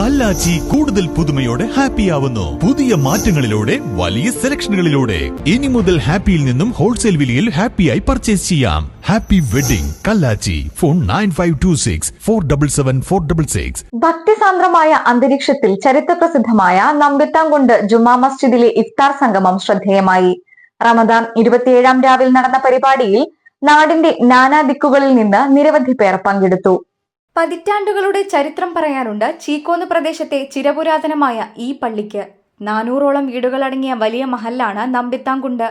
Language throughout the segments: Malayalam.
കല്ലാച്ചി കൂടുതൽ പുതുമയോടെ ഹാപ്പി ആവുന്നു. പുതിയ മാറ്റങ്ങളിലൂടെ വലിയ സെലക്ഷനുകളിലൂടെ ഇനി മുതൽ ഹാപ്പിയിൽ നിന്നും ഹോൾസെയിൽ വിലയിൽ ഹാപ്പിയായി പർച്ചേസ് ചെയ്യാം. Happy wedding Kallachi. Phone nine five two six four double seven four double six ഭക്തിസാന്ദ്രമായ അന്തരീക്ഷത്തിൽ ചരിത്ര പ്രസിദ്ധമായ നമ്പിത്താംകുണ്ട് ജുമാ മസ്ജിദിലെ ഇഫ്താർ സംഗമം ശ്രദ്ധേയമായി. റമദാൻ ഇരുപത്തിയേഴാം രാവിൽ നടന്ന പരിപാടിയിൽ നാടിന്റെ നാനാ ദിക്കുകളിൽ നിന്ന് നിരവധി പേർ പങ്കെടുത്തു. പതിറ്റാണ്ടുകളുടെ ചരിത്രം പറയാനുണ്ട് ചീക്കോന്ന് പ്രദേശത്തെ ചിരപുരാതനമായ ഈ പള്ളിക്ക്. നാനൂറോളം വീടുകളടങ്ങിയ വലിയ മഹല്ലാണ് നമ്പിത്താങ്കുണ്ട്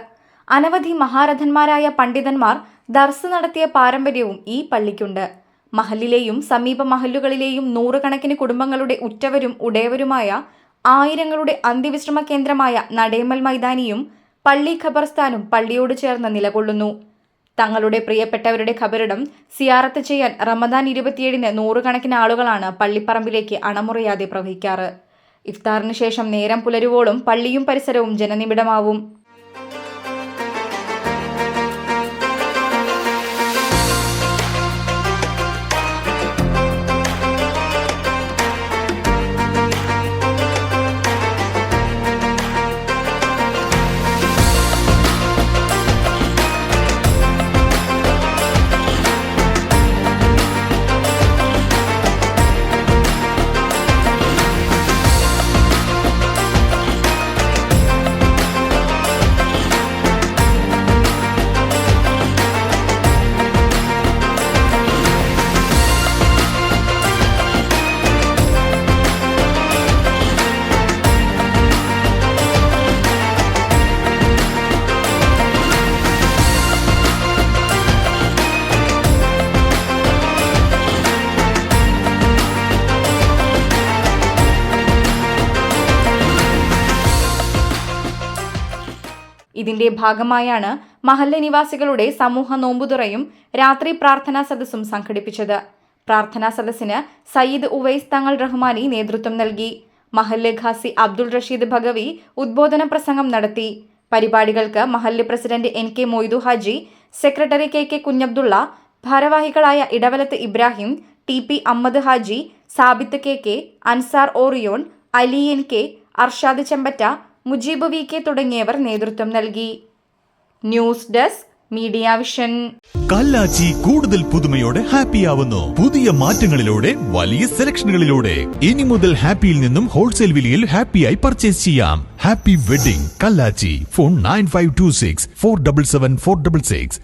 അനവധി മഹാരഥന്മാരായ പണ്ഡിതന്മാർ ദർസ് നടത്തിയ പാരമ്പര്യവും ഈ പള്ളിക്കുണ്ട്. മഹലിലെയും സമീപ മഹല്ലുകളിലെയും നൂറുകണക്കിന് കുടുംബങ്ങളുടെ ഉറ്റവരും ഉടയവരുമായ ആയിരങ്ങളുടെ അന്ത്യവിശ്രമ കേന്ദ്രമായ നടേമൽ മൈതാനിയും പള്ളി ഖബർസ്ഥാനും പള്ളിയോട് ചേർന്ന് നിലകൊള്ളുന്നു. തങ്ങളുടെ പ്രിയപ്പെട്ടവരുടെ ഖബറിടം സിയാറത്ത് ചെയ്യാൻ റമദാൻ ഇരുപത്തിയേഴിന് നൂറുകണക്കിന് ആളുകളാണ് പള്ളിപ്പറമ്പിലേക്ക് അണമുറിയാതെ പ്രവഹിക്കാറ്. ഇഫ്താറിന് ശേഷം നേരം പുലരുവോളും പള്ളിയും പരിസരവും ജനനിബിഡമാവും. ഇതിന്റെ ഭാഗമായാണ് മഹല്ല നിവാസികളുടെ സമൂഹ നോമ്പുതുറയും രാത്രി പ്രാർത്ഥനാ സദസ്സും സംഘടിപ്പിച്ചത്. പ്രാർത്ഥനാ സദസ്സിന് സയ്യിദ് ഉവൈസ് തങ്ങൾ റഹ്മാനി നേതൃത്വം നൽകി. മഹല്ല് ഖാസി അബ്ദുൾ റഷീദ് ഭഗവി ഉദ്ബോധന പ്രസംഗം നടത്തി. പരിപാടികൾക്ക് മഹല്ല് president N K Moidu Haji secretary K K Kunhabdulla ഭാരവാഹികളായ Edavalath Ibrahim T P Ahammed Haji Sabith K K Ansar Orion Ali N K Arshad Chembatta Mujeeb V K തുടങ്ങിയവർ നേതൃത്വം നൽകി. News desk media vision. Kallachi കൂടുതൽ പുതുമയോടെ ഹാപ്പി ആവുന്നു പുതിയ മാറ്റങ്ങളിലൂടെ വലിയ സെലക്ഷനുകളിലൂടെ. ഇനി മുതൽ ഹാപ്പിയിൽ നിന്നും ഹോൾസെയിൽ വിലയിൽ ഹാപ്പിയായി പർച്ചേസ് ചെയ്യാം. Happy wedding Kallachi. Phone nine five two six four double seven four double six.